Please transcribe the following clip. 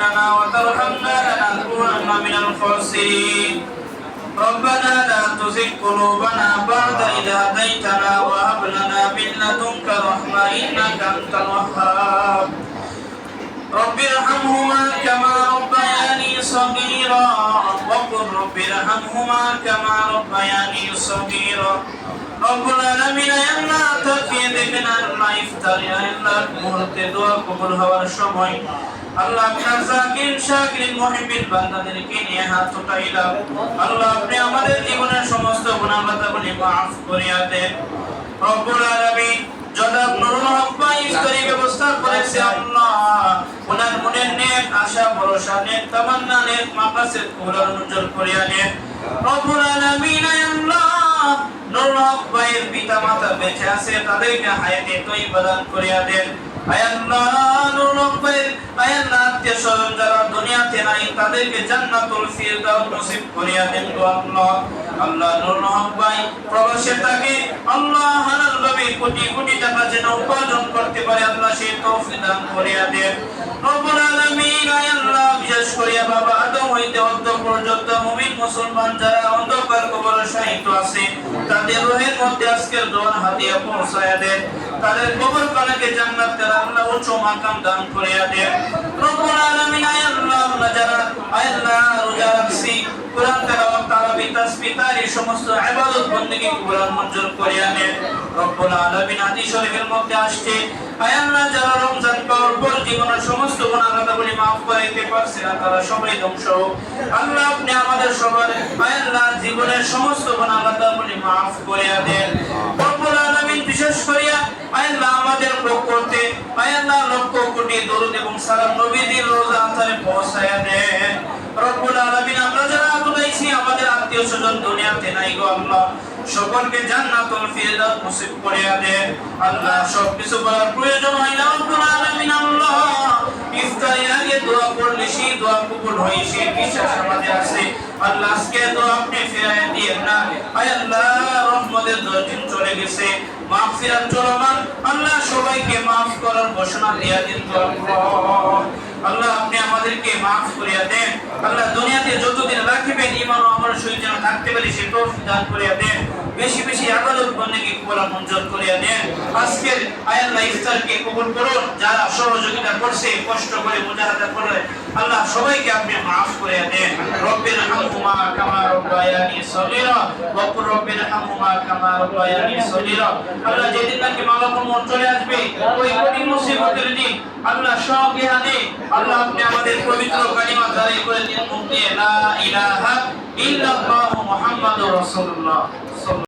لنا وترحمنا لنكونن من الخاسرين. ربنا لا تزغ قلوبنا بعد إذ هديتنا وهب لنا من لدنك رحمة إنك أنت الوهاب. رب ارحمهما كما ربياني صغيرا. رب ارحمهما كما ربياني صغيرا رب العالمين আল্লাহ তাকিয়ে দেখেন আল্লাহ ইফতারি আল্লাহ মুহূর্তে দোয়া কবুল হওয়ার সময় আল্লাহ আপনার জাকির শাকির মুহিবিন বান্দাদেরকে নিয়ে হাত উঠাইলাম আল্লাহ আপনি আমাদের জীবনের সমস্ত গুনাহ বাধাগুলি মাফ করিয়া দেন রব্বুল আলামিন জনাব নুরুল হক ভাই ইফতারি ব্যবস্থা করেছে আল্লাহ ওনার মনের নেক নেক তামান্না নেক মাকাসিদ কুলার মঞ্জুর করিয়া নেন। রব্বুল আলামিন আল্লাহ নুরুল হক ভাইয়ের পিতা মাতা বেঁচে আছে, তাদেরকে হায়াতে তৈবা দান করিয়া দেন। দুনিয়াতে নাই, তাদেরকে জান্নাতুল ফিরদাউস নসিব করিয়া দেন গো আল্লাহ। আল্লাহ নুরুল হক ভাই প্রবাসে থাকে, আল্লাহ হালাল ভাবে কোটি কোটি টাকা যেন উপার্জন করতে পারে, আল্লাহ সেই তৌফিক দান করিয়া দেন। রব্বুল আলামিন আল্লাহ, বিশেষ করিয়া বাবা আদম হইতে অন্ত পর্যন্ত মুমিন মুসলমান যারা অন্ধকার কবরে শাহিত আছে, তাদের রোহের মধ্যে আজকের দোয়ার হাতিয়া পৌঁছায়া দেন। তাদের কবর কানাকে জান্নাত তারা আল্লাহ উচ্চ মাকাম দান করিয়া দেন। রব্বুল আলামিন, আয় আল্লাহ যারা, আয় আল্লাহ, রোজা রাখছি তাসবিহার এই সমস্ত মঞ্জুর করে রব্বুল আলামিন শরীফের মধ্যে আসছে। আয় আল্লাহ, যারা রমজান পাওয়ার পর জীবনের সমস্ত করে দিতে পারছে না তারা সবাই ধ্বংস হোক। আল্লাহ আপনি আমাদের সবার আয় আল্লাহ, জীবনের সমস্ত করে দেন। রব্বুল আলামিন বিশেষ করিয়া আয় আল্লাহ আমাদের লোক করতে, আয় আল্লাহ লক্ষ কোটি দরুদ এবং নবীদের রোজা দেন। রব্বুল আলামিন আত্মীয় দুনিয়াতে নাই গো আল্লাহ। সকলকে জান্নাতুল ফিরদাউস নসিব করিয়া দেন আল্লাহ সব কিছু বলার প্রয়োজন হয় না রব্বুল আলামিন আল্লাহ। দোয়া করলে সেই দোয়া কবুল হয়, সেই বিশ্বাস আমাদের আছে। আল্লাহ, আজকে দোয়া আপনি না। আয় আল্লাহ, রহমতের চলে গেছে। চলমান। আল্লাহ, সবাইকে মাফ করার ঘোষণা দিয়া দিন আল্লাহ, আপনি আমাদেরকে মাফ করিয়া দেন। আল্লাহ সে তৌফিক দান করিয়া দেন। বেশি বেশি আদালত বন্দেগী কবুল মঞ্জুর করিয়া দেন। আজকের আয় আল্লাহ ইফতারকে কবুল করুন। যারা সহযোগিতা করছে, কষ্ট করে মুজাহাদা করে আল্লাহ সবাইকে আপনি মাফ করিয়া দেন। রব্বির হামহুমা কামা রব্বায়ানি সগীরা, ওয়া কুর রব্বির হামহুমা কামা রব্বায়ানি সগীরা। আল্লাহ যেদিন নাকি মালাকুল মউত চলে আসবে ওই কঠিন মুসিবতের দিন আল্লাহ সব ইহাদে আল্লাহ আপনি আমাদের পবিত্র কালিমা জারি করে দিন দিয়ে লা ইলাহা ইল্লাল্লাহু মুহাম্মাদুর রাসূলুল্লাহ।